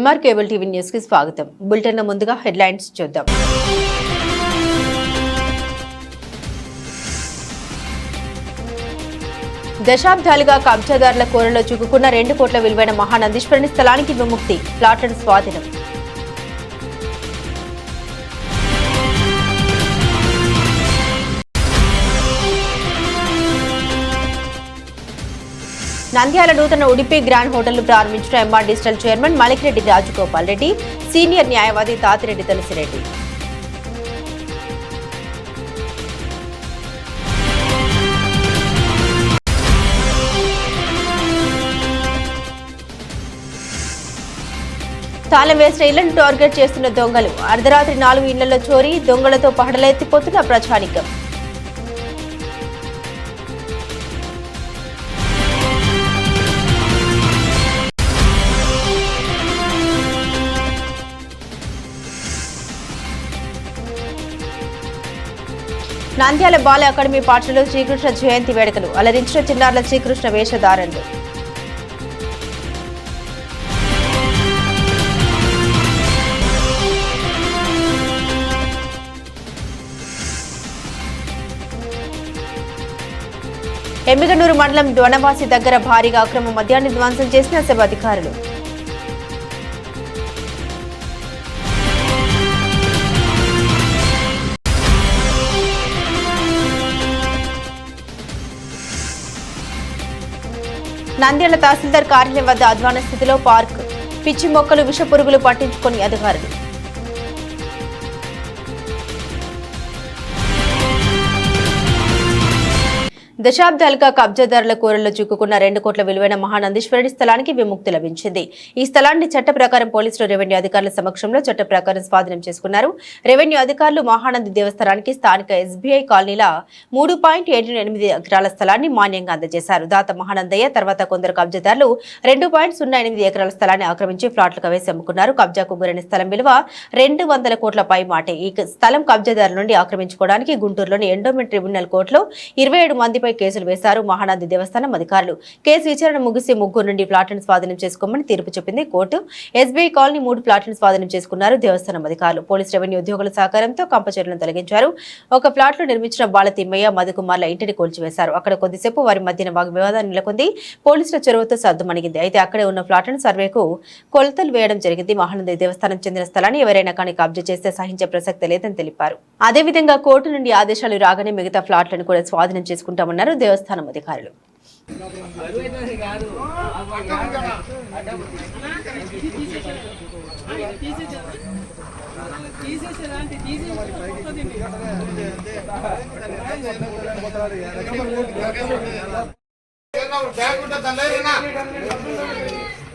MR cable TV న్యూస్కి స్వాగతం. Bulletin ముందుగా హెడ్లైన్స్ చూద్దాం. దశాబ్దాలుగా కబ్జాదారుల కోరలో చిక్కుకున్న రెండు కోట్ల విలువైన మహానందీశ్వరుని స్థలానికి విముక్తి ప్లాట్లను స్వాధీనం. నంద్యాల నూతన ఉడిపి గ్రాండ్ హోటల్ ప్రారంభించిన MR digital chairman Malikireddy Rajagopal Reddy senior న్యాయవాది తాతిరెడ్డి తులసిరెడ్డి. తాళం వేసిన ఇళ్ళను టార్గెట్ చేస్తున్న దొంగలు. అర్ధరాత్రి నాలుగు ఇళ్ళలో చోరీ దొంగలతో పహడలెత్తిపోతున్న ప్రజానికం. నంద్యాల బాల అకాడమీ పాఠశాలలో శ్రీకృష్ణ జయంతి వేడుకలు. అలరించిన చిన్నారుల శ్రీకృష్ణ వేషధారణలు. ఎమ్మిగనూరు మండలం డొనవాసి దగ్గర భారీగా అక్రమ మద్యాన్ని ధ్వంసం చేసిన సభ నంద్యాల తహసీల్దార్ కార్యాలయం వద్ద అధ్వాన స్థితిలో పార్క్. పిచ్చి మొక్కలు విష పురుగులు పట్టించుకొని అధికారులు. దశాబ్దాలుగా కబ్జాదారుల కూరల్లో చిక్కుకున్న రెండు కోట్ల విలువైన మహానందీశ్వరుడి స్థలానికి విముక్తి లభించింది. ఈ స్థలాన్ని చట్ట ప్రకారం పోలీసులు రెవెన్యూ అధికారుల సమక్షంలో చట్ట ప్రకారం స్వాధీనం చేసుకున్నారు. రెవెన్యూ అధికారులు మహానంది దేవస్థానానికి స్థానిక ఎస్బీఐ కాలనీల మూడు పాయింట్ ఏడు ఎనిమిది ఎకరాల స్థలాన్ని మాన్యంగా అందజేశారు. దాత మహానందయ్య తర్వాత కొందరు కబ్జాదారులు రెండు పాయింట్ సున్నా ఎనిమిది ఎకరాల స్థలాన్ని ఆక్రమించి ఫ్లాట్లుగా వేసి అమ్ముకున్నారు. కబ్జాకు గురైన స్థలం విలువ రెండు వందల కోట్ల పై మాటే. ఈ స్థలం కబ్జాదారుల నుండి ఆక్రమించుకోవడానికి గుంటూరులోని ఎండోమెంట్ ట్రిబ్యునల్ కోర్టులో ఇరవై ఏడు మందిపై కేసులు వేశారు. మహానంది దేవస్థానం అధికారులు కేసు విచారణ ముగిసి ముగ్గురు నుండి ప్లాట్లను స్వాధీనం చేసుకోమని తీర్పు చెప్పింది కోర్టు. ఎస్బీఐ కాలనీ మూడు ప్లాట్లను స్వాధీనం చేసుకున్నారు దేవస్థానం అధికారులు. పోలీస్ రెవెన్యూ ఉద్యోగుల సహకారంతో కంపచర్లను తొలగించారు. ఒక ప్లాట్లో నిర్మించిన బాల తిమ్మయ్య మధుకుమార్ల ఇంటిని కూల్చివేశారు. అక్కడ కొద్దిసేపు వారి మధ్యన వాగ్వివాదం నెలకొంది. పోలీసుల చొరవతో సద్దుమణిగింది. అయితే అక్కడే ఉన్న ప్లాట్లను సర్వేకు కొలతలు వేయడం జరిగింది. మహానంది దేవస్థానం చెందిన స్థలాన్ని ఎవరైనా కానీ కబ్జా చేస్తే సహించే ప్రసక్తి లేదని తెలిపారు. అదేవిధంగా కోర్టు నుండి ఆదేశాలు రాగానే మిగతా ఫ్లాట్లను కూడా స్వాధీనం చేసుకుంటామన్నారు దేవస్థానం అధికారులు.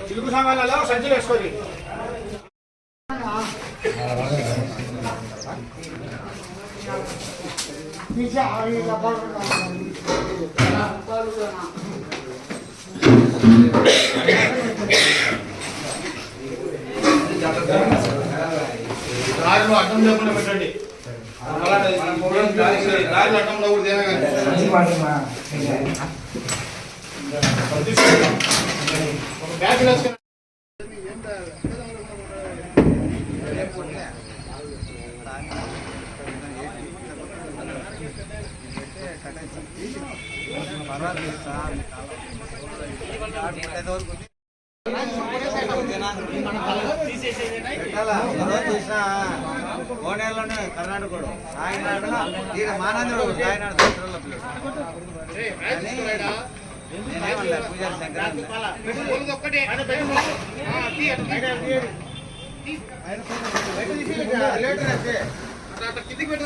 చిలుకు సామాన్లలో సంచులు వేసుకోండి దారిలో అడ్డం లేకుండా పెట్టండి. దారిలో అడ్డంలో కూడా తేనగానే ఒక బ్యాగ్ వేసుకుని కోనేలోనే కర్ణాటకడు సాయినాడు ఈయన మానందుడు సాయినాడు సంవత్సరాల పిల్లడు నేనేమన్నా పూజారి సంక్రాంతి ఆయన కిందికి పెట్టు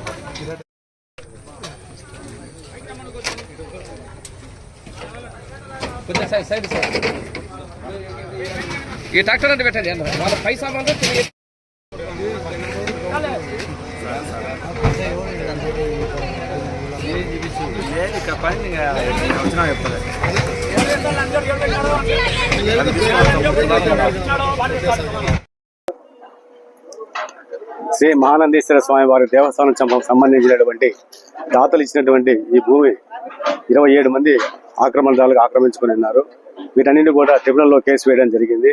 కొంచెం సైడ్ సైడ్ సైడ్. ఈ ట్రాక్టర్ అంటే పెట్టండి అన్న వాళ్ళ పైసా మాత్రం శ్రీ మహానందీశ్వర స్వామి వారి దేవస్థానం సంబంధించినటువంటి దాతలు ఇచ్చినటువంటి ఈ భూమి. ఇరవై ఏడు మంది ఆక్రమణదారులకు ఆక్రమించుకుని ఉన్నారు. వీటన్నింటి కూడా ట్రిబ్యునల్లో కేసు వేయడం జరిగింది.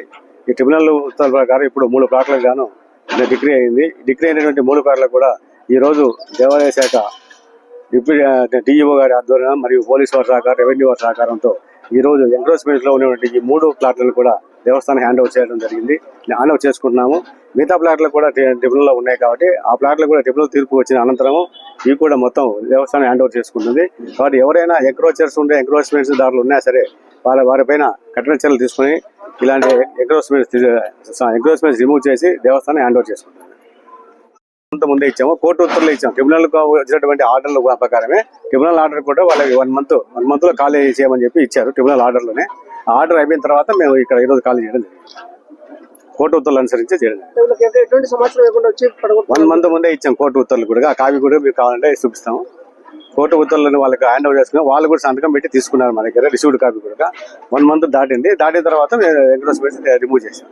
ఈ ట్రిబ్యునల్ ఉత్తర్వుల ప్రకారం ఇప్పుడు మూడు ప్లాట్లకు గాను డిగ్రీ అయింది. డిగ్రీ అయినటువంటి మూడు ప్లాట్లకు కూడా ఈ రోజు శాఖ డిప్యూటీ డిఈఓ గారి ఆధ్వర్యం మరియు పోలీసు వారి సహకారం రెవెన్యూ వారి సహకారంతో ఈ రోజు ఉన్నటువంటి ఈ మూడు ప్లాట్లను కూడా దేవస్థానం హ్యాండ్ ఓవర్ చేయడం జరిగింది. హ్యాండ్ ఓవర్ చేసుకుంటున్నాము. మిగతా ప్లాట్లు కూడా ట్రిబ్యునల్లో ఉన్నాయి కాబట్టి ఆ ప్లాట్లు కూడా ట్రిబ్యునల్ తీర్పు వచ్చిన అనంతరం ఇవి కూడా మొత్తం దేవస్థానం హ్యాండ్ ఓవర్ చేసుకుంటుంది. కాబట్టి ఎవరైనా ఎంక్రోచర్స్ ఉండే ఎంక్రోచ్మెంట్స్ దారులు ఉన్నా సరే వాళ్ళ వారిపైన కఠిన చర్యలు తీసుకుని ఇలాంటి ఎంక్రోచ్మెంట్స్ ఎంక్రోచ్మెంట్స్ రిమూవ్ చేసి దేవస్థానం హ్యాండ్ ఓవర్ చేసుకుంటుంది ముందే ఇచ్చాము. కోర్టు ఉత్తర్వులు ఇచ్చాము. ట్రిబ్యునల్ వచ్చినటువంటి ఆర్డర్ల ప్రకారమే. ట్రిబ్యునల్ ఆర్డర్ కూడా వాళ్ళకి వన్ మంత్ వన్ మంత్లో ఖాళీ చేయమని చెప్పి ఇచ్చారు. ట్రిబ్యునల్ ఆర్డర్లోనే ఆర్డర్ అయిపోయిన తర్వాత మేము ఇక్కడ ఈరోజు ఖాళీ చేయడం జరిగింది. కోర్టు ఉత్తర్వులు అనుసరించి చేయడం వన్ మంత్ ముందే ఇచ్చాం కోర్టు ఉత్తర్వులు కూడా. కాపీ కూడా మీకు కావాలంటే చూపిస్తాము. కోర్టు ఉత్తర్వులను వాళ్ళకి హ్యాండ్ ఓవర్ చేసుకున్నాం వాళ్ళు కూడా సంతకం పెట్టి తీసుకున్నారు మన దగ్గర రిసీవ్డ్ కాపీ కూడా. వన్ మంత్ దాటింది. దాటిన తర్వాత ఎంక్రోచ్మెంట్ రిమూవ్ చేశాం.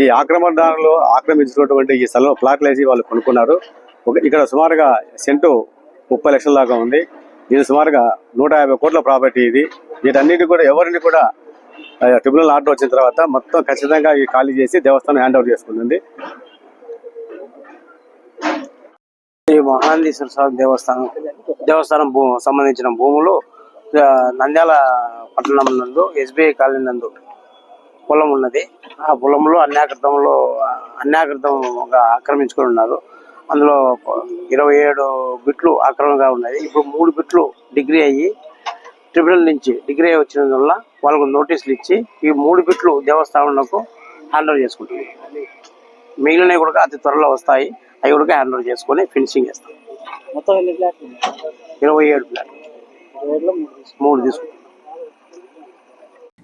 ఈ ఆక్రమణదారులు ఆక్రమించినటువంటి ఈ స్థలంలో ప్లాట్లు వేసి వాళ్ళు కొనుక్కున్నారు. ఇక్కడ సుమారుగా సెంటు ముప్పై లక్షల దాకా ఉంది. ఇది సుమారుగా నూట యాభై కోట్ల ప్రాపర్టీ ఇది. వీటన్నిటి కూడా ఎవరిని కూడా ట్రిబ్యునల్ ఆర్డర్ వచ్చిన తర్వాత మొత్తం ఖచ్చితంగా ఈ ఖాళీ చేసి దేవస్థానం హ్యాండ్ ఓవర్ చేసుకుంటుంది. ఈ మహానందీశ్వర స్వామి దేవస్థానం దేవస్థానం భూ సంబంధించిన భూములు నంద్యాల పట్టణం నందు ఎస్బీఐ కాలనీ నందు పొలం ఉన్నది. ఆ పొలంలో అన్యాకృతంలో అన్యాకృతంగా ఆక్రమించుకొని ఉన్నారు. అందులో ఇరవై ఏడు బిట్లు ఆక్రమణగా ఉన్నది. ఇప్పుడు మూడు బిట్లు డిగ్రీ అయ్యి ట్రిబ్యునల్ నుంచి డిగ్రీ వచ్చినందువల్ల వాళ్ళకు నోటీసులు ఇచ్చి ఈ మూడు బిట్లు దేవస్థానంలో హ్యాండ్ ఓవర్ చేసుకుంటుంది. మిగిలినవి కూడా అతి త్వరలో వస్తాయి. అవి కూడా హ్యాండ్ ఓవర్ చేసుకొని ఫినిషింగ్ చేస్తాం. మొత్తం ఎన్ని? ఇరవై ఏడు ప్లాట్ ఇరవై ఏడులో మూడు తీసుకున్నాం. మూడు తీసుకుంటాం.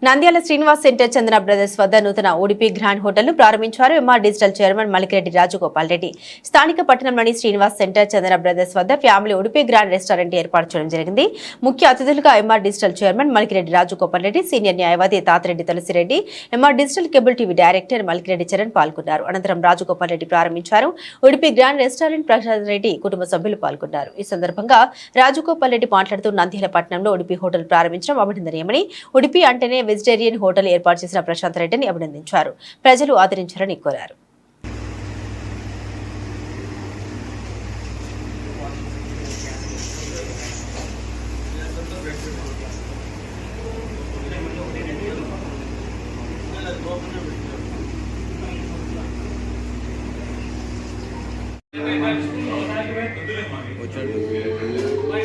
నంద్యాల శ్రీనివాస్ సెంటర్ చంద్ర బ్రదర్స్ వద్ద నూతన ఉడిపి గ్రాండ్ హోటల్ను ప్రారంభించారు MR digital chairman Malikireddy Rajagopal Reddy. స్థానిక పట్టణంలోని శ్రీనివాస్ సెంటర్ చంద్ర బ్రదర్స్ వద్ద ఫ్యామిలీ ఉడిపి గ్రాండ్ రెస్టారెంట్ ఏర్పాటు చేయడం జరిగింది. ముఖ్య అతిథులుగా MR digital chairman Malikireddy Rajagopal Reddy senior న్యాయవాది Tatireddy Tulasireddy MR digital cable TV director Malikireddy Charan పాల్గొన్నారు. అనంతరం రాజగోపాల్ రెడ్డి ప్రారంభించారు. ఉడిపి గ్రాండ్ రెస్టారెంట్ ప్రసాద్ రెడ్డి కుటుంబ సభ్యులు పాల్గొన్నారు. ఈ సందర్భంగా రాజగోపాల్ రెడ్డి మాట్లాడుతూ నంద్యాల పట్టణంలో ఉడిపి హోటల్ ప్రారంభించడం అభినందనీయమని ఉడిపి అంటేనే వెజిటేరియన్ హోటల్ ఏర్పాటు చేసిన ప్రశాంత్ రెడ్డిని అభినందించారు. ప్రజలు ఆదరించారని కోరారు.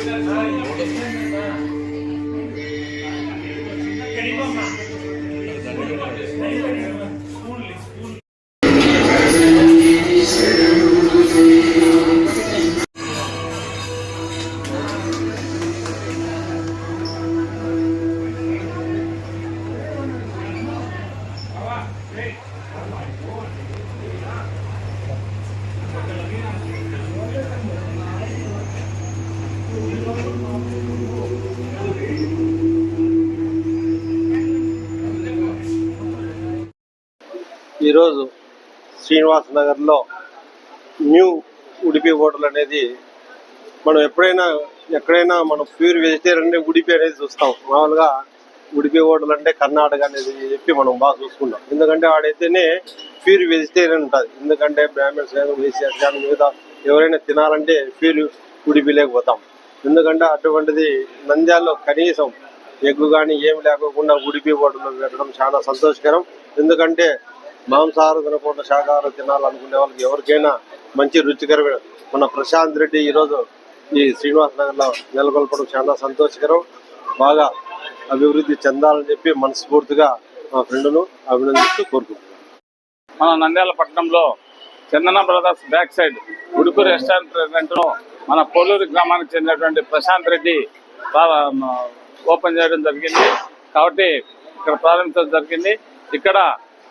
ఈరోజు శ్రీనివాస్ నగర్లో న్యూ ఉడిపి హోటల్ అనేది మనం ఎప్పుడైనా ఎక్కడైనా మనం ప్యూర్ వెజిటేరియన్ ఉడిపి అనేది చూస్తాం. మామూలుగా ఉడిపి హోటల్ అంటే కర్ణాటక అనేది చెప్పి మనం బాగా చూసుకుంటాం. ఎందుకంటే ఆడైతేనే ప్యూర్ వెజిటేరియన్ ఉంటుంది. ఎందుకంటే బ్రాహ్మణ్స్ కానీ వేసియర్స్ కానీ మిగతా ఎవరైనా తినాలంటే ప్యూర్ ఉడిపి లేకపోతాం ఎందుకంటే అటువంటిది నంద్యాలలో కనీసం ఎగ్గు కానీ ఏమి లేకోకుండా ఉడిపి హోటల్లో పెట్టడం చాలా సంతోషకరం. ఎందుకంటే మాంసాహార తినకుండా శాకాహారం తినాలనుకునే వాళ్ళకి ఎవరికైనా మంచి రుచికరమైన మన ప్రశాంత్ రెడ్డి ఈరోజు ఈ శ్రీనివాస్ నగర్లో నెలకొల్పడం చాలా సంతోషకరం. బాగా అభివృద్ధి చెందాలని చెప్పి మనస్ఫూర్తిగా మా ఫ్రెండ్ను అభినందిస్తూ కోరుకుంటున్నాను. మన నంద్యాల పట్టణంలో చందన బ్రదర్స్ బ్యాక్ సైడ్ ఉడుకు రెస్టారెంట్లో మన పోలూరు గ్రామానికి చెందినటువంటి ప్రశాంత్ రెడ్డి ఓపెన్ చేయడం జరిగింది. కాబట్టి ఇక్కడ ప్రారంభించడం జరిగింది. ఇక్కడ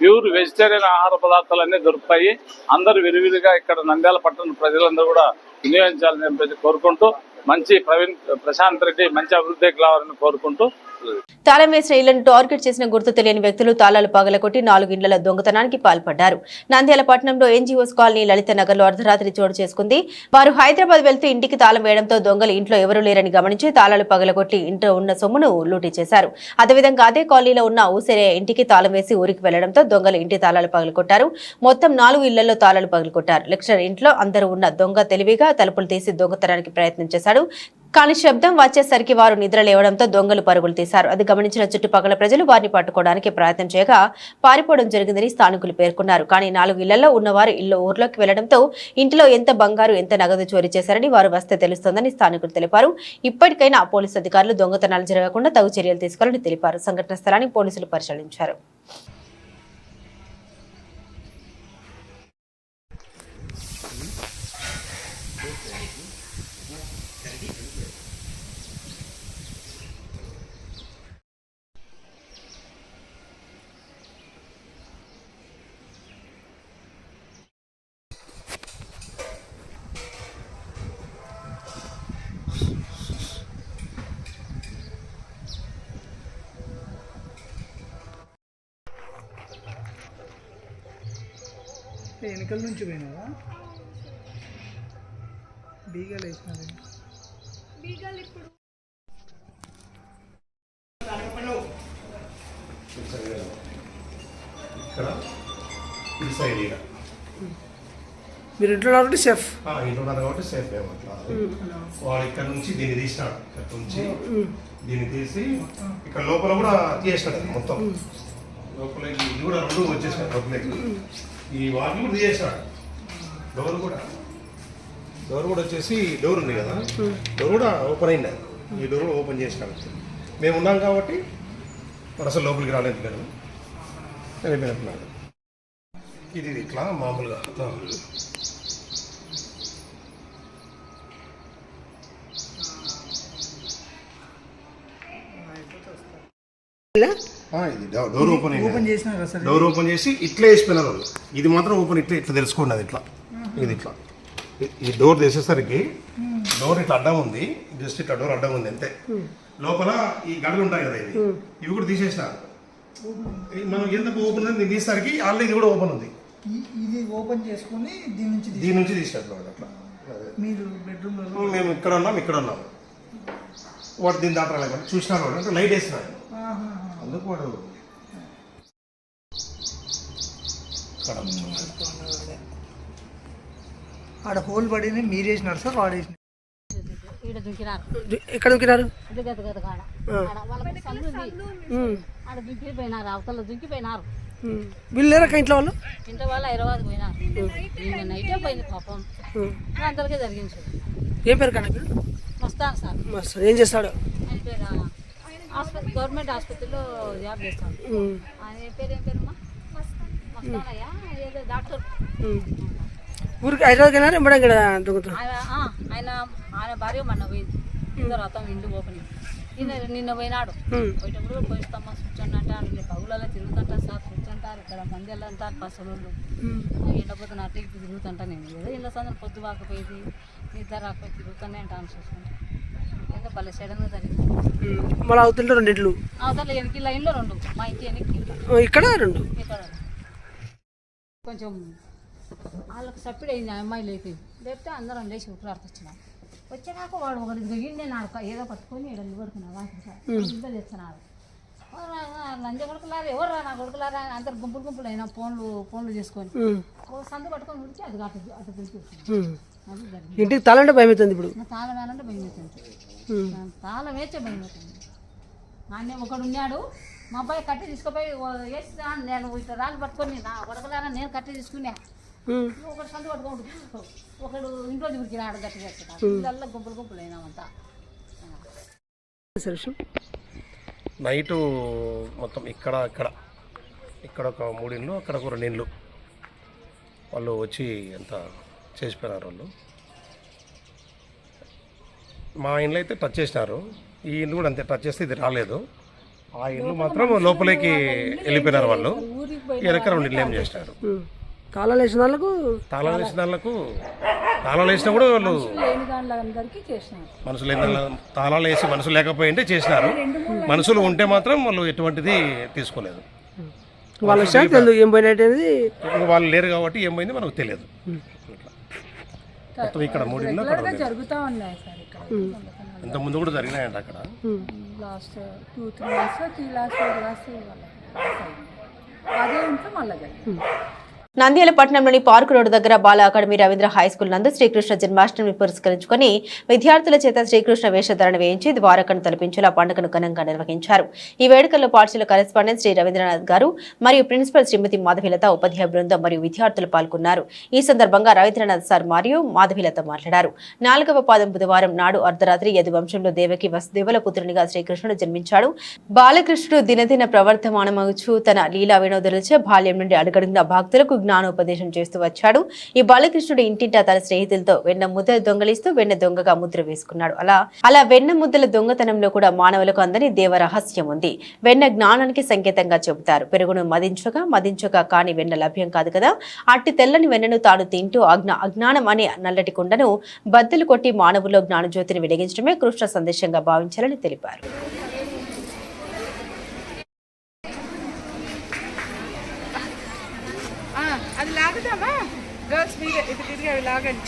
ప్యూర్ వెజిటేరియన్ ఆహార పదార్థాలన్నీ దొరుకుతాయి. అందరూ విరివిరిగా ఇక్కడ నంద్యాల పట్టణ ప్రజలందరూ కూడా వినియోగించాలని చెప్పేసి కోరుకుంటూ మంచి ప్రవీణ్ ప్రశాంత్ రెడ్డి మంచి అభివృద్ధికి రావాలని కోరుకుంటూ తాళం వేసిన ఇళ్ళను టార్గెట్ చేసిన గుర్తు తెలియని వ్యక్తులు తాళాలు పగలగొట్టి నాలుగు ఇండ్ల దొంగతనానికి పాల్పడ్డారు. నంద్యాల పట్టణంలో ఎన్జీఓస్ కాలనీ లలిత నగర్లో అర్ధరాత్రి చోటు చేసుకుంది. వారు హైదరాబాద్ వెళ్తూ ఇంటికి తాళం వేయడంతో దొంగలు ఇంట్లో ఎవరూ లేరని గమనించి తాళాలు పగలగొట్టి ఇంట్లో ఉన్న సొమ్మును లూటీ చేశారు. అదేవిధంగా అదే కాలనీలో ఉన్న ఊసేరే ఇంటికి తాళం వేసి ఊరికి వెళ్ళడంతో దొంగలు ఇంటి తాళాలు పగలగొట్టారు. మొత్తం నాలుగు ఇళ్ళలో తాళాలు పగలగొట్టారు. లెక్చరర్ ఇంట్లో అందరూ ఉన్న దొంగ తెలివిగా తలుపులు తీసి దొంగతనానికి ప్రయత్నం చేశాడు. కానీ శబ్దం వచ్చేసరికి వారు నిద్ర లేవడంతో దొంగలు పరుగులు తీశారు. అది గమనించిన చుట్టుపక్కల ప్రజలు వారిని పట్టుకోవడానికి ప్రయత్నం చేయగా పారిపోవడం జరిగిందని స్థానికులు పేర్కొన్నారు. కానీ నాలుగు ఇళ్ళలో ఉన్నవారు ఇల్లు ఊర్లోకి వెళ్ళడంతో ఇంటిలో ఎంత బంగారు ఎంత నగదు చోరీ చేశారని వారు వస్తే తెలుస్తోందని స్థానికులు తెలిపారు. ఇప్పటికైనా పోలీసు అధికారులు దొంగతనాలు జరగకుండా తగు చర్యలు తీసుకోవాలని తెలిపారు. సంఘటన స్థలాన్ని పోలీసులు పరిశీలించారు. వెనకల నుంచి పోయినావా? బీగాలు వేసినారు ఇక్కడ ఈ సైడ్ ఈడ. మీరు ఇంట్లో కాబట్టి ఆ, ఇంట్లో ఉన్నారు కాబట్టి సేఫ్ ఏమట్లా వాడు ఇక్కడ నుంచి దీన్ని తీసినాడు ఇక్కడ నుంచి దీన్ని తీసి ఇక్కడ లోపల కూడా తీసేసినాడు అది మొత్తం లోపల ఈ- ఇది కూడా రెండు వచ్చేసినాడు లోపలికి ఈ వాటిని కూడా తీసేసినాడు డోర్ కూడా. డోర్ కూడా వచ్చేసి డోర్ ఉంది కదా. డోర్ కూడా ఓపెన్ అయింది. ఈ డోర్ కూడా ఓపెన్ చేసినాడు మేము ఉన్నాం కాబట్టి వాడు అసలు లోపలికి రాలేదు నేను వెళ్ళిపోయినట్టున్నాడు ఇది ఇట్లా మామూలుగా ఆ, ఇది డోర్ ఓపెన్ ఓపెన్ చేసినారు డోర్ ఓపెన్ చేసి ఇట్లా వేసిపోయినారు వాళ్ళు. ఇది మాత్రం ఓపెన్ ఇట్లా ఇట్లా తెలుసుకోండి అది ఇట్లా. ఇది ఇట్లా. ఈ- డోర్ తీసేసరికి డోర్ ఇట్లా అడ్డం ఉంది. జస్ట్ ఇట్లా డోర్ అడ్డం ఉంది అంతే. లోపల ఈ గడులు ఉంటాయి కదా ఇవి. ఇవి కూడా తీసేసినారు. మనం ఎంత ఓపెన్ ఉంది? తీసేసరికి ఆల్రెడీ ఇది కూడా ఓపెన్ ఉంది. ఇది ఓపెన్ చేసుకుని దీని నుంచి దీని నుంచి తీసేస్తారు వాడు అట్లా. మీరు బెడ్రూమ్ మేము ఇక్కడ ఉన్నాం ఇక్కడ ఉన్నాం. వాడు దీని దాంట్లో చూసినారు అంటే లైట్ వేసినాడు అందుకు వాడు ఆడ హోల్ పడింది మీరు వేసినారు సార్ వాడు దుంకినారు. ఎక్కడ ఆడ. దుంకిపోయినారు అవతల దుంకిపోయినారు. వీళ్ళు లేరా ఇంట్లో వాళ్ళు? ఇంటి వాళ్ళు హైదరాబాద్ పోయినారు. నిన్న నైటే పోయింది పాపం. అందరికీ జరిగింది. సార్ ఏ పేరు కానీ మస్తాన్ సార్. సార్ ఏం చేస్తాడు? ఆసుపత్రి గవర్నమెంట్ ఆసుపత్రిలో జాబ్ చేస్తాను. ఆయన పేరు ఏం పేరు మస్తానయ్యా. ఏదో డాక్టర్. ఊరికి వెళ్ళారు ఇక్కడ ఆయన ఆ, ఆయన భార్య మొన్న పోయింది. రథం ఇంటి ఓపెనింగ్. నిన్న నిన్న పోయినాడు. పోయేటప్పుడు పోయిస్తామా కూర్చొని అంటారు. పగులలో తిరుగుతుంటా సార్ కూర్చుంటారు ఇక్కడ మంది అంటారు పసలు ఎండపోతున్న అట్లా ఇప్పుడు తిరుగుతుంటా నేను. ఏదో ఇళ్ళ సందర్భం పొద్దు కాకపోయేది నిద్ర రాకపోయి తిరుగుతానే అంటాను చూసుకుంటే ఏదో భలే సడన్గా జరిగింది మళ్ళీ అవుతుంటే రెండు వెనక్కి ఇక్కడ రెండు? కొంచెం వాళ్ళకి సప్పిడి అయింది ఆ అమ్మాయి లేపి. లేపితే అందరం లేచి ఉట్లాడుతూ వచ్చినాం. వచ్చాక వాడు ఒకటి దిగింది నేను ఆడ ఏదో పట్టుకొని ఇక్కడ నిలబడుకున్నా వాకి ఇద్దరు తెచ్చినాడు లంజ కొడుకులారా ఎవరు నా కొడుకులారా అందరు గుంపులు గుంపులు అయినా ఫోన్లు ఫోన్లు చేసుకొని. సందు పట్టుకొని ఉడికి అది అటు అటు ఇంటికి తలంటే భయం అవుతుంది ఇప్పుడు తాళం వేయాలంటే భయం అవుతుంది తాళం వేస్తే భయం ఆయన ఒకడు ఉన్నాడు మా అబ్బాయి కట్టి తీసుకుపోయి ఓ- వేసి రా, నేను ఇట్లా రాళ్ళు పట్టుకొని నా కొడకలారా నేను కట్టి తీసుకున్నా. ఒకడు సందు పట్టుకోండు ఒకడు ఇంట్లో దిగురికినాడు గట్టి గట్టి. ఇళ్ళల్లో గుంపులు గుంపులు అయినామంతా నైటు మొత్తం ఇక్కడ ఇక్కడ ఇక్కడ ఒక మూడు ఇండ్లు అక్కడ ఒక రెండు ఇండ్లు వాళ్ళు వచ్చి ఎంత చేసిపోయినారు వాళ్ళు. మా ఇండ్లు అయితే టచ్ చేసినారు. ఈ ఇండ్లు కూడా అంతే టచ్ చేస్తే ఇది రాలేదు. ఆ ఇల్లు మాత్రం లోపలికి వెళ్ళిపోయినారు వాళ్ళు. వెనక రెండు ఇల్లు ఏం చేసినారు. తాళాలు వేసిన వాళ్ళకు? తాళాలు వేసిన వాళ్ళకు తాళాలు వేసినా కూడా వాళ్ళు మనుషులు తాళాలు వేసి మనుషులు లేకపోయింటే చేసినారు. మనుషులు ఉంటే మాత్రం వాళ్ళు ఎటువంటిది తీసుకోలేదు. వాళ్ళ తెలియదు ఏం పోయినట్టు ఇంకా వాళ్ళు లేరు కాబట్టి ఏమైంది మనకు తెలియదు. మొత్తం ఇక్కడ మూడు. జరుగుతూ ఉన్నాయి ఇంత ముందు కూడా జరిగినాయంట అక్కడ. Last two three years three last four last అదే ఇంట్లో మళ్ళీ నంద్యాల పట్టణంలోని పార్క్ రోడ్డు దగ్గర Bala academy Ravindra high school నందు శ్రీకృష్ణ జన్మాష్టమి పురస్కరించుకొని విద్యార్థుల చేత శ్రీకృష్ణ వేషధారణ వేయించి ద్వారకను తలపించేలా పండుగను ఘనంగా నిర్వహించారు. ఈ వేడుకల్లో పాఠశాల కరెస్పాండెంట్ శ్రీ రవీంద్రనాథ్ గారు మరియు ప్రిన్సిపల్ శ్రీమతి మాధవిలత ఉపాధ్యాయ బృందం మరియు విద్యార్థులు పాల్గొన్నారు. ఈ సందర్భంగా రవీంద్రనాథ్ సార్ మరియు మాధవిలత మాట్లాడారు. నాలుగవ పాదం బుధవారం నాడు అర్ధరాత్రి యదువంశంలో దేవకి వసుదేవుల పుత్రునిగా శ్రీకృష్ణుడు జన్మించాడు. బాలకృష్ణుడు దినదిన ప్రవర్తమానమగుచు తన లీలా వినోదులచే బాల్యం నుండి అడుగడుగున భక్తులకు జ్ఞానోపదేశం చేస్తూ వచ్చాడు. ఈ బాలకృష్ణుడు ఇంటింటా తన స్నేహితులతో వెన్న ముద్ద దొంగలిస్తూ వెన్న దొంగగా ముద్ర వేసుకున్నాడు. అలా అలా వెన్న ముద్దల దొంగతనంలో కూడా మానవులకు అందని దేవ రహస్యం ఉంది. వెన్న జ్ఞానానికి సంకేతంగా చెబుతారు. పెరుగును మదించగా మదించగా కాని వెన్న లభ్యం కాదు కదా. అట్టి తెల్లని వెన్నను తాను తింటూ అజ్ఞానం అనే నల్లటి కుండను బద్దలు కొట్టి మానవుల్లో జ్ఞానజ్యోతిని వెలిగించడమే కృష్ణ సందేశంగా భావించాలని తెలిపారు అది లాగుదామా గర్ల్స్ మీద లాగా తిరిగి లాగండి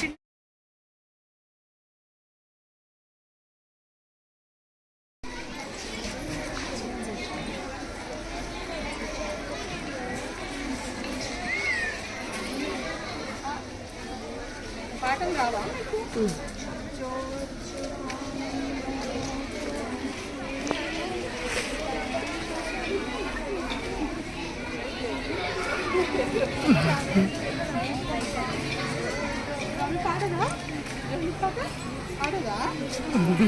చిన్న మా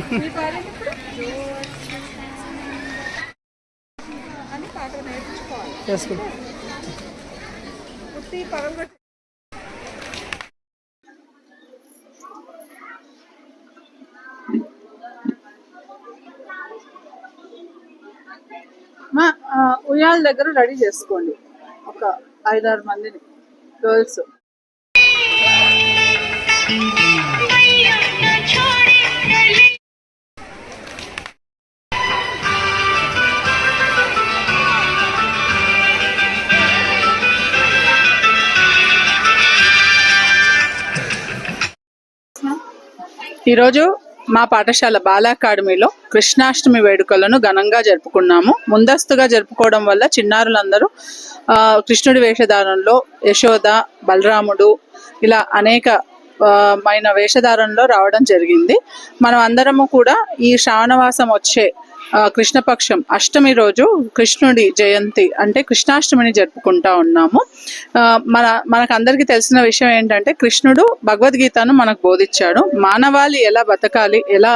ఉయ్యాల దగ్గర రెడీ చేసుకోండి. ఒక ఐదారు మందిని గర్ల్స్. ఈరోజు మా పాఠశాల బాల అకాడమీలో కృష్ణాష్టమి వేడుకలను ఘనంగా జరుపుకున్నాము. ముందస్తుగా జరుపుకోవడం వల్ల చిన్నారులందరూ కృష్ణుడి వేషధారణలో యశోద బలరాముడు ఇలా అనేక మైన వేషధారణలో రావడం జరిగింది. మనం అందరము కూడా ఈ శ్రావణవాసం వచ్చే కృష్ణపక్షం అష్టమి రోజు కృష్ణుడి జయంతి అంటే కృష్ణాష్టమిని జరుపుకుంటా ఉన్నాము. మన మనకు అందరికీ తెలిసిన విషయం ఏంటంటే కృష్ణుడు భగవద్గీతను మనకు బోధించాడు. మానవాళి ఎలా బతకాలి ఎలా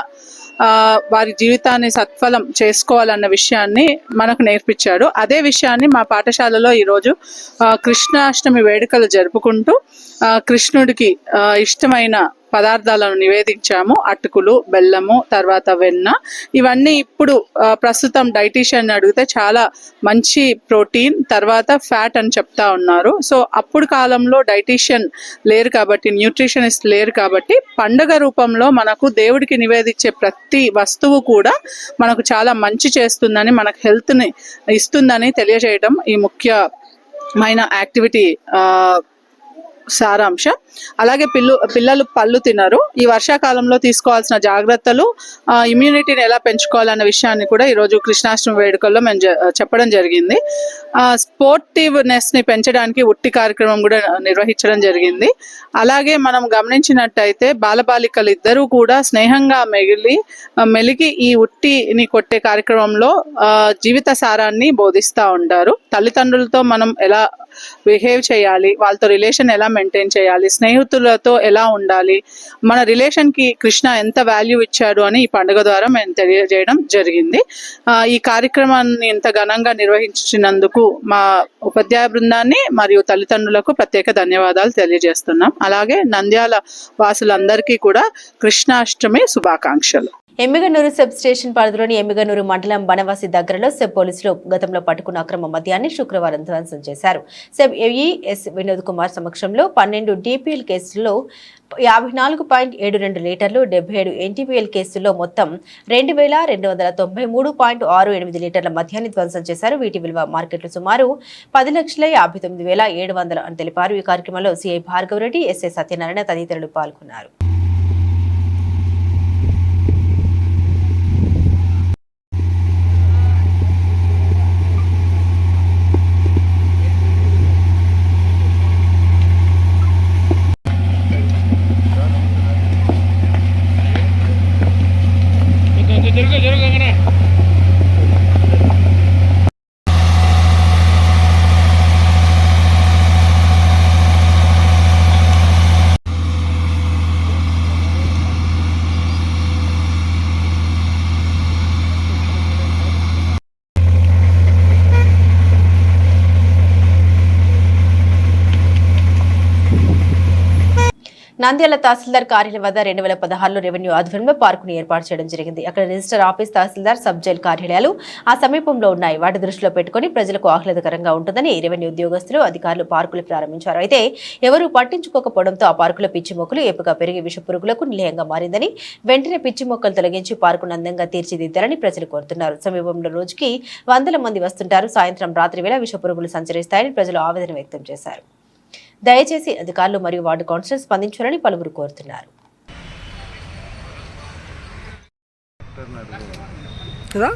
ఆ, వారి జీవితాన్ని సత్ఫలం చేసుకోవాలన్న విషయాన్ని మనకు నేర్పించాడు. అదే విషయాన్ని మా పాఠశాలలో ఈరోజు కృష్ణాష్టమి వేడుకలు జరుపుకుంటూ కృష్ణుడికి ఇష్టమైన పదార్థాలను నివేదించాము. అటుకులు బెల్లము తర్వాత వెన్న. ఇవన్నీ ఇప్పుడు ప్రస్తుతం డైటీషియన్ అడిగితే చాలా మంచి ప్రోటీన్ తర్వాత ఫ్యాట్ అని చెప్తా ఉన్నారు. సో అప్పుడు కాలంలో డైటీషియన్ లేరు కాబట్టి న్యూట్రిషనిస్ట్ లేరు కాబట్టి పండగ రూపంలో మనకు దేవుడికి నివేదించే ప్రతి వస్తువు కూడా మనకు చాలా మంచి చేస్తుందని మనకు హెల్త్ని ఇస్తుందని తెలియజేయడం ఈ ముఖ్యమైన యాక్టివిటీ సారాంశం. అలాగే పిల్లు పిల్లలు పళ్ళు తినరు. ఈ వర్షాకాలంలో తీసుకోవాల్సిన జాగ్రత్తలు ఇమ్యూనిటీని ఎలా పెంచుకోవాలన్న విషయాన్ని కూడా ఈరోజు కృష్ణాష్టమి వేడుకల్లో మేము చెప్పడం జరిగింది. ఆ, ని పెంచడానికి ఉట్టి కార్యక్రమం కూడా నిర్వహించడం జరిగింది. అలాగే మనం గమనించినట్టయితే బాలబాలికలు ఇద్దరూ కూడా స్నేహంగా మెగిలి మెలిగి ఈ ఉట్టిని కొట్టే కార్యక్రమంలో జీవిత సారాన్ని బోధిస్తూ ఉంటారు. తల్లిదండ్రులతో మనం ఎలా బిహేవ్ చేయాలి వాళ్ళతో రిలేషన్ ఎలా మెయింటైన్ చేయాలి స్నేహితులతో ఎలా ఉండాలి మన రిలేషన్కి కృష్ణ ఎంత వాల్యూ ఇచ్చాడు అని ఈ పండుగ ద్వారా మేము తెలియజేయడం జరిగింది. ఆ, ఈ కార్యక్రమాన్ని ఇంత ఘనంగా నిర్వహించినందుకు మా ఉపాధ్యాయ బృందాన్ని మరియు తల్లిదండ్రులకు ప్రత్యేక ధన్యవాదాలు తెలియజేస్తున్నాం. అలాగే నంద్యాల వాసులందరికీ కూడా కృష్ణాష్టమి శుభాకాంక్షలు. ఎమ్మిగనూరు సబ్ స్టేషన్ పరిధిలోని ఎమ్మిగనూరు మండలం బనవాసి దగ్గరలో సెబ్ పోలీసులు గతంలో పట్టుకున్న అక్రమ మద్యాన్ని శుక్రవారం ధ్వంసం చేశారు. సెబ్ ఏఈఎస్ వినోద్ కుమార్ సమక్షంలో పన్నెండు డిపిఎల్ కేసుల్లో యాభై నాలుగు పాయింట్ ఏడు రెండు లీటర్లు డెబ్బై ఏడు ఎన్టీపీఎల్ కేసుల్లో మొత్తం రెండు వేల రెండు వందల తొంభై మూడు పాయింట్ ఆరు ఎనిమిది లీటర్ల మద్యాన్ని ధ్వంసం చేశారు. వీటి విలువ మార్కెట్లు సుమారు పది లక్షల యాభై తొమ్మిది వేల ఏడు వందలు అని తెలిపారు. ఈ కార్యక్రమంలో సిఐ భార్గవరెడ్డి ఎస్ఐ సత్యనారాయణ తదితరులు పాల్గొన్నారు. నంద్యాల తహసీల్దార్ కార్యాలయం వద్ద రెండు వేల పదహారులో రెవెన్యూ ఆధ్వర్యంలో పార్కును ఏర్పాటు చేయడం జరిగింది. అక్కడ రిజిస్టర్ ఆఫీస్ తహసీల్దార్ సబ్ జైల్ కార్యాలయాలు ఆ సమీపంలో ఉన్నాయి. వాటి దృష్టిలో పెట్టుకుని ప్రజలకు ఆహ్లాదకరంగా ఉంటుందని రెవెన్యూ ఉద్యోగస్తులు అధికారులు పార్కులు ప్రారంభించారు. అయితే ఎవరూ పట్టించుకోకపోవడంతో ఆ పార్కులో పిచ్చి మొక్కలు ఏపుగా పెరిగి విష పురుగులకు నిలయంగా మారిందని వెంటనే పిచ్చి మొక్కలు తొలగించి పార్కును అందంగా తీర్చిదిద్దాలని ప్రజలు కోరుతున్నారు. సమీపంలో రోజుకి వందల మంది వస్తుంటారు. సాయంత్రం రాత్రి వేళ విష పురుగులు సంచరిస్తాయని ప్రజలు ఆవేదన వ్యక్తం చేశారు. దయచేసి అధికారులు మరియు వార్డు కౌన్సిలర్ స్పందించాలని పలువురు కోరుతున్నారు. కదా?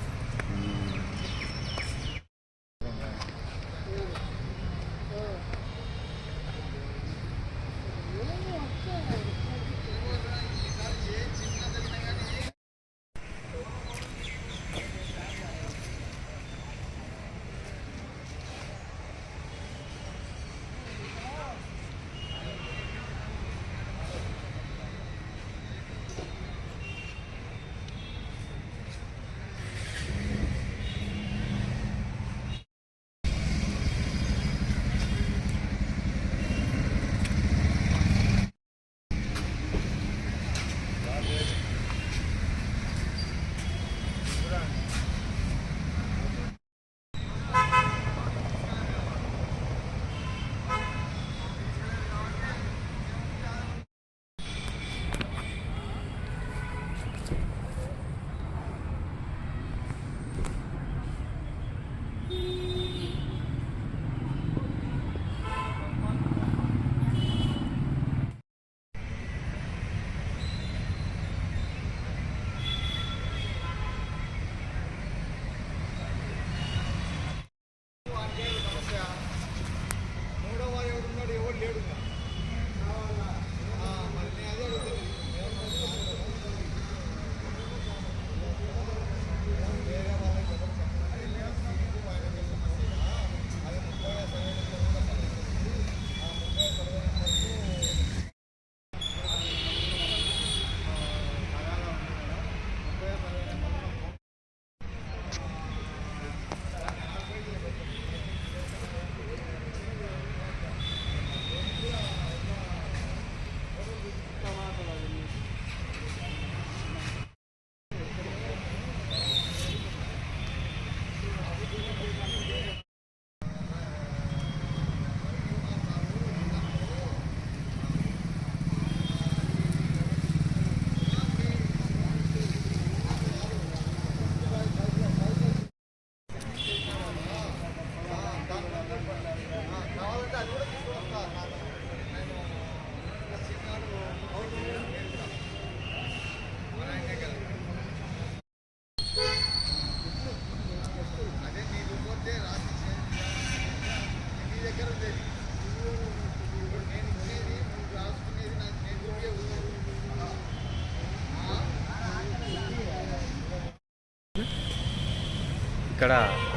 ఇక్కడ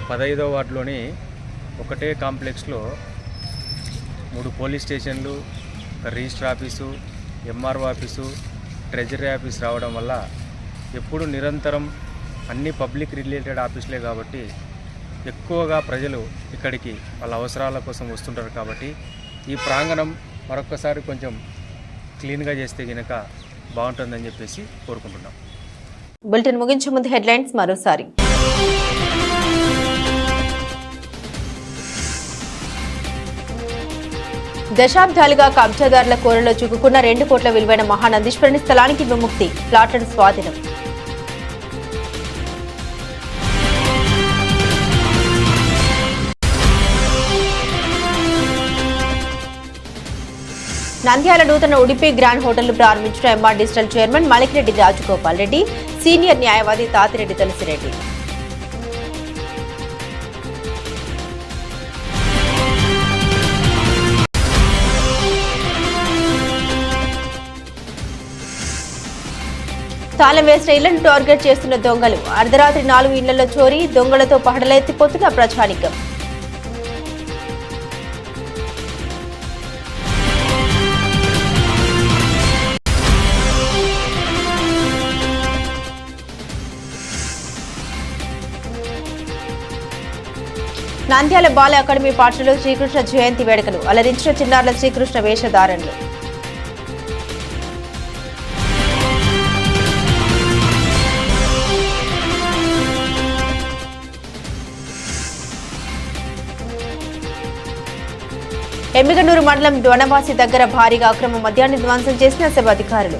పదహైదో వార్డులోని ఒకటే కాంప్లెక్స్లో మూడు పోలీస్ స్టేషన్లు register office MRO office treasury office రావడం వల్ల ఎప్పుడు నిరంతరం అన్ని పబ్లిక్ రిలేటెడ్ ఆఫీసులే కాబట్టి ఎక్కువగా ప్రజలు ఇక్కడికి వాళ్ళ అవసరాల కోసం వస్తుంటారు కాబట్టి ఈ ప్రాంగణం మరొక్కసారి కొంచెం క్లీన్గా చేస్తే కనుక బాగుంటుందని చెప్పేసి కోరుకుంటున్నాం. బులెటిన్ ముగించే ముందు హెడ్లైన్స్ మరోసారి. దశాబ్దాలుగా కబ్జాదారుల కోరలో చిక్కుకున్న రెండు కోట్ల విలువైన మహానందీశ్వరుని స్థలానికి విముక్తి. ప్లాటెడ్ స్వాధీనం. నంద్యాల నూతన ఉడిపి గ్రాండ్ హోటల్ ప్రారంభించిన MR digital chairman Malikireddy Rajagopal Reddy senior న్యాయవాది తాతిరెడ్డి తులసిరెడ్డి. తాళం వేసిన ఇళ్ళను టార్గెట్ చేస్తున్న దొంగలు. అర్ధరాత్రి నాలుగు ఇళ్ళలో చోరీ దొంగలతో పహడలెత్తిపోతున్న ప్రజానికం. నంద్యాల బాల అకాడమీ పాఠశాలలో శ్రీకృష్ణ జయంతి వేడుకలు. అలరించిన చిన్నారుల శ్రీకృష్ణ వేషధారణలు. ఎమ్మిగనూరు మండలం డొనవాసి దగ్గర భారీగా అక్రమ మద్యాన్ని ధ్వంసం చేసిన సభ అధికారులు.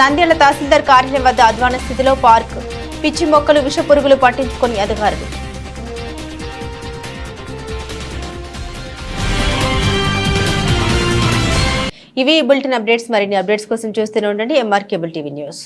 నంద్యాల తహసీల్దార్ కార్యాలయం వద్ద అధ్వాన స్థితిలో పార్క్. పిచ్చి మొక్కలు విష పురుగులు పట్టించుకొని అధికారులు. ఇవి ఈ బులెటిన్ అప్డేట్స్ మరిన్ని అప్డేట్స్ కోసం చూస్తూనే ఉండండి. MR cable TV news.